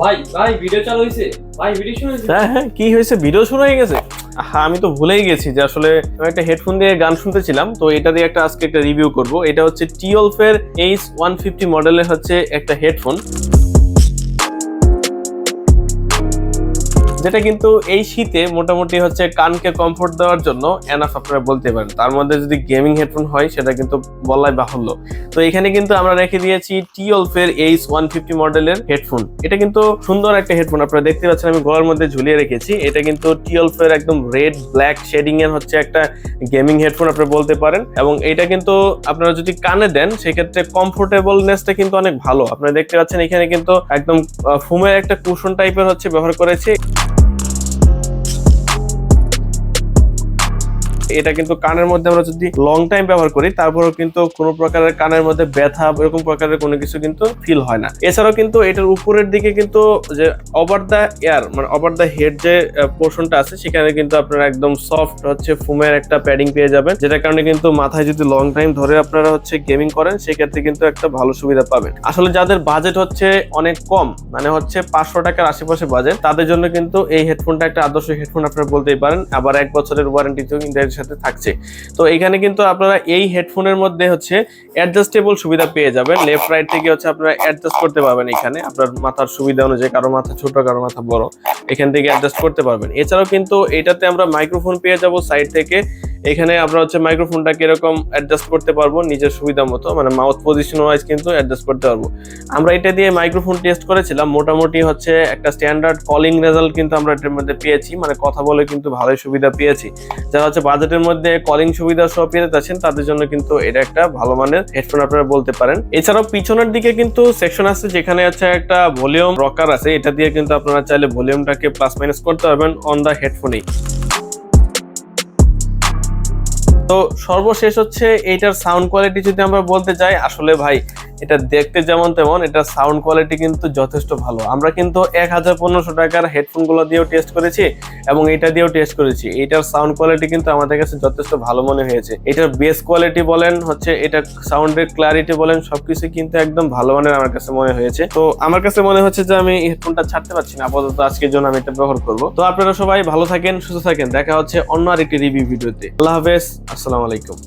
ভাই ভাই ভিডিও চালু হয়েছে ভাই ভিডিও শুনে হ্যাঁ হ্যাঁ কি হয়েছে ভিডিও শুরু হয়ে গেছে? হ্যাঁ আমি তো ভুলেই গেছি যে আসলে আমি একটা হেডফোন দিয়ে গান শুনতেছিলাম, তো এটা দিয়ে একটা আজকে একটা রিভিউ করব। এটা হচ্ছে টিওলফের এইচ ওয়ান ফিফটি মডেলের হচ্ছে একটা হেডফোন যেটা কিন্তু এই শীতে মোটামুটি হচ্ছে কানকে কমফোর্ট দেওয়ার জন্য এনাফ আপনারা বলতে পারেন। তার মধ্যে যদি গেমিং হেডফোন হয়, সেটা কিন্তু বলাই বাহুল্য। তো এখানে কিন্তু আমরা রেখে দিয়েছি টি টিওলফের এইচ ওয়ান ফিফটি মডেলের হেডফোন এটা কিন্তু সুন্দর একটা হেডফোন আপনারা দেখতে পাচ্ছেন, আমি গলার মধ্যে ঝুলিয়ে রেখেছি। এটা কিন্তু টিওলফের একদম রেড ব্ল্যাক শেডিং এর হচ্ছে একটা গেমিং হেডফোন আপনারা বলতে পারেন। এবং এটা কিন্তু আপনারা যদি কানে দেন, সেক্ষেত্রে কমফোর্টেবলনেসটা কিন্তু অনেক ভালো। আপনারা দেখতে পাচ্ছেন এখানে কিন্তু একদম ফুমের একটা কুশন টাইপের হচ্ছে ব্যবহার করেছে। এটা কিন্তু কানের মধ্যে আমরা যদি লং টাইম ব্যবহার করি, তারপরেও কিন্তু কোনো প্রকারের কানের মধ্যে ব্যথা, এরকম প্রকারের কোনো কিছু কিন্তু ফিল হয় না। এছাড়াও কিন্তু এটার উপরের দিকে কিন্তু যে ওভার দ্য এয়ার মানে ওভার দ্য হেড যে পোর্শনটা আছে, সেখানে কিন্তু আপনারা একদম সফট হচ্ছে ফুমের একটা প্যাডিং পেয়ে যাবেন। যেটার কারণে কিন্তু মাথায় যদি লং টাইম ধরে আপনারা হচ্ছে গেমিং করেন, সেক্ষেত্রে কিন্তু একটা ভালো সুবিধা পাবেন। আসলে যাদের বাজেট হচ্ছে অনেক কম মানে হচ্ছে পাঁচশো টাকার আশেপাশে বাজেট তাদের জন্য কিন্তু এই হেডফোনটা একটা আদর্শ হেডফোন আপনারা বলতেই পারেন। আবার এক বছরের ওয়ারেন্টিতেও কিন্তু সাথে থাকছে। তো এখানে কিন্তু আপনারা এই হেডফোনের মধ্যে হচ্ছে অ্যাডজাস্টেবল সুবিধা পেয়ে যাবেন। লেফট রাইট থেকে হচ্ছে আপনারা অ্যাডজাস্ট করতে পারবেন এখানে। আপনার মাথার সুবিধা অনুযায়ী কারও মাথা ছোট, কারও মাথা বড়, এখান থেকে অ্যাডজাস্ট করতে পারবেন। এছাড়াও কিন্তু এটাতে আমরা মাইক্রোফোন পেয়ে যাব সাইড থেকে। এখানে আমরা হচ্ছে মাইক্রোফোনটাকে এরকম অ্যাডজাস্ট করতে পারব নিজের সুবিধা মতো মানে মাউথ পজিশন ওয়াইজ কিন্তু অ্যাডজাস্ট করতে পারব। আমরা এটা দিয়ে মাইক্রোফোন টেস্ট করেছিলাম, মোটামুটি হচ্ছে একটা স্ট্যান্ডার্ড কলিং রেজাল্ট কিন্তু আমরা এটার মধ্যে পেয়েছি মানে কথা বলে কিন্তু ভালোই সুবিধা পেয়েছি। যারা হচ্ছে বাজেটের মধ্যে কলিং সুবিধা সহ পেতে চাচ্ছেন, তাদের জন্য কিন্তু এটা একটা ভালো মানের হেডফোন আপনারা বলতে পারেন। এছাড়াও পিছনের দিকে কিন্তু সেকশন আছে যেখানে হচ্ছে একটা ভলিউম রকার আছে, এটা দিয়ে কিন্তু আপনারা চাইলে ভলিউমটাকে প্লাস মাইনাস করতে পারবেন অন দা হেডফোনেই তো সর্বশেষ হচ্ছে এইটার সাউন্ড কোয়ালিটি যদি আমরা বলতে চাই আসলে ভাই, এটা দেখতে যেমন তেমন এটা সাউন্ড কোয়ালিটি কিন্তু যথেষ্ট ভালো। আমরা কিন্তু এক হাজার পনেরোশো টাকার হেডফোনগুলো দিয়েও টেস্ট করেছি এবং এটা দিয়েও টেস্ট করেছি। এটার সাউন্ড কোয়ালিটি কিন্তু আমাদের কাছে যথেষ্ট ভালো মনে হয়েছে। এটার বেস কোয়ালিটি বলেন, হচ্ছে এটা সাউন্ডের ক্লারিটি বলেন সবকিছু কিন্তু একদম ভালো মানের আমার কাছে মনে হয়েছে। তো আমার কাছে মনে হচ্ছে যে আমি হেডফোনটা ছাড়তে পারছি না, আপাতত আজকের জন্য আমি এটা ব্যবহার করব। তো আপনারা সবাই ভালো থাকেন, সুস্থ থাকেন। দেখা হচ্ছে অন্য আরেকটি রিভিউ ভিডিওতে আল্লাহ হাফেজ আসসালামু আলাইকুম।